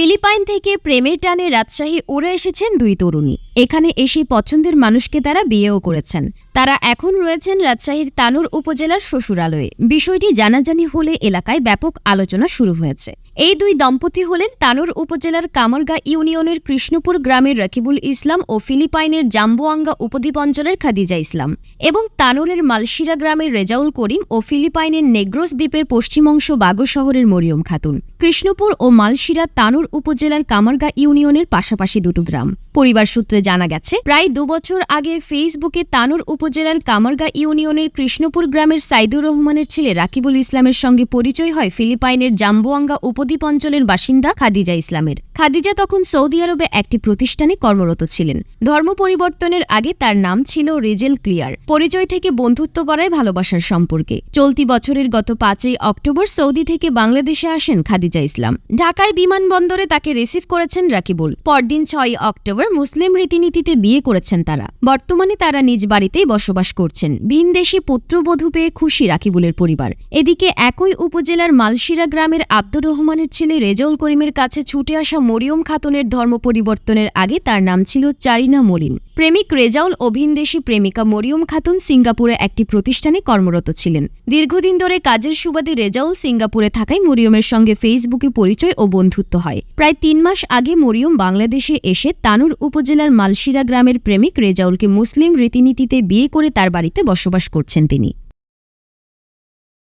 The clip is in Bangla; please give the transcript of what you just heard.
Филипп ফিলিপাইন থেকে প্রেমের টানে রাজশাহী উড়ে এসেছেন দুই তরুণী। এখানে এসে পছন্দের মানুষকে তারা বিয়েও করেছেন। তারা এখন রয়েছেন রাজশাহীর তানুর উপজেলার শ্বশুরালয়ে। বিষয়টি জানাজানি হলে এলাকায় ব্যাপক আলোচনা শুরু হয়েছে। এই দুই দম্পতি হলেন তানুর উপজেলার কামরগা ইউনিয়নের কৃষ্ণপুর গ্রামের রাকিবুল ইসলাম ও ফিলিপাইনের জাম্বোয়াঙ্গা উপদ্বীপ অঞ্চলের খাদিজা ইসলাম এবং তানুরের মালশিরা গ্রামের রেজাউল করিম ও ফিলিপাইনের নেগ্রোস দ্বীপের পশ্চিম অংশ বাগো শহরের মরিয়ম খাতুন। কৃষ্ণপুর ও মালশিরা তানুর উপজেলার কামারগা ইউনিয়নের পাশাপাশি দুটো গ্রাম। পরিবার সূত্রে জানা গেছে, প্রায় দুবছর আগে ফেসবুকে তানুর উপজেলার কামারগা ইউনিয়নের কৃষ্ণপুর গ্রামের সাইদুর রহমানের ছেলে রাকিবুল ইসলামের সঙ্গে পরিচয় হয় ফিলিপাইনের জাম্বোয়াঙ্গা উপদ্বীপ অঞ্চলের বাসিন্দা খাদিজা ইসলামের। খাদিজা তখন সৌদি আরবে একটি প্রতিষ্ঠানে কর্মরত ছিলেন। ধর্ম পরিবর্তনের আগে তার নাম ছিল রেজেল ক্লিয়ার। পরিচয় থেকে বন্ধুত্ব গড়ায় ভালোবাসার সম্পর্কে। চলতি বছরের গত পাঁচই অক্টোবর সৌদি থেকে বাংলাদেশে আসেন খাদিজা ইসলাম। ঢাকায় বিমানবন্দরে তাকে রিসিভ করেছেন রাকিবুল। পরদিন ছয় অক্টোবর মুসলিম রীতিনীতিতে বিয়ে করেছেন তারা। বর্তমানে তারা নিজ বাড়িতেই বসবাস করছেন। ভিনদেশি পুত্রবধূ পেয়ে খুশি রাকিবুলের পরিবার। এদিকে একই উপজেলার মালশিরা গ্রামের আব্দুর রহমানের ছেলে রেজাউল করিমের কাছে ছুটে আসা মরিয়ম খাতুনের ধর্ম পরিবর্তনের আগে তার নাম ছিল চারিনা মলিন। প্রেমিক রেজাউল অভিনদেশি প্রেমিকা মরিয়ম খাতুন সিঙ্গাপুরে একটি প্রতিষ্ঠানে কর্মরত ছিলেন। দীর্ঘদিন ধরে কাজের সুবাদে রেজাউল সিঙ্গাপুরে থাকায় মরিয়মের সঙ্গে ফেসবুকে পরিচয় ও বন্ধুত্ব হয়। প্রায় তিন মাস আগে মরিয়ম বাংলাদেশে এসে তানুর উপজেলার মালশিরা গ্রামের প্রেমিক রেজাউলকে মুসলিম রীতিনীতিতে বিয়ে করে তার বাড়িতে বসবাস করছেন তিনি।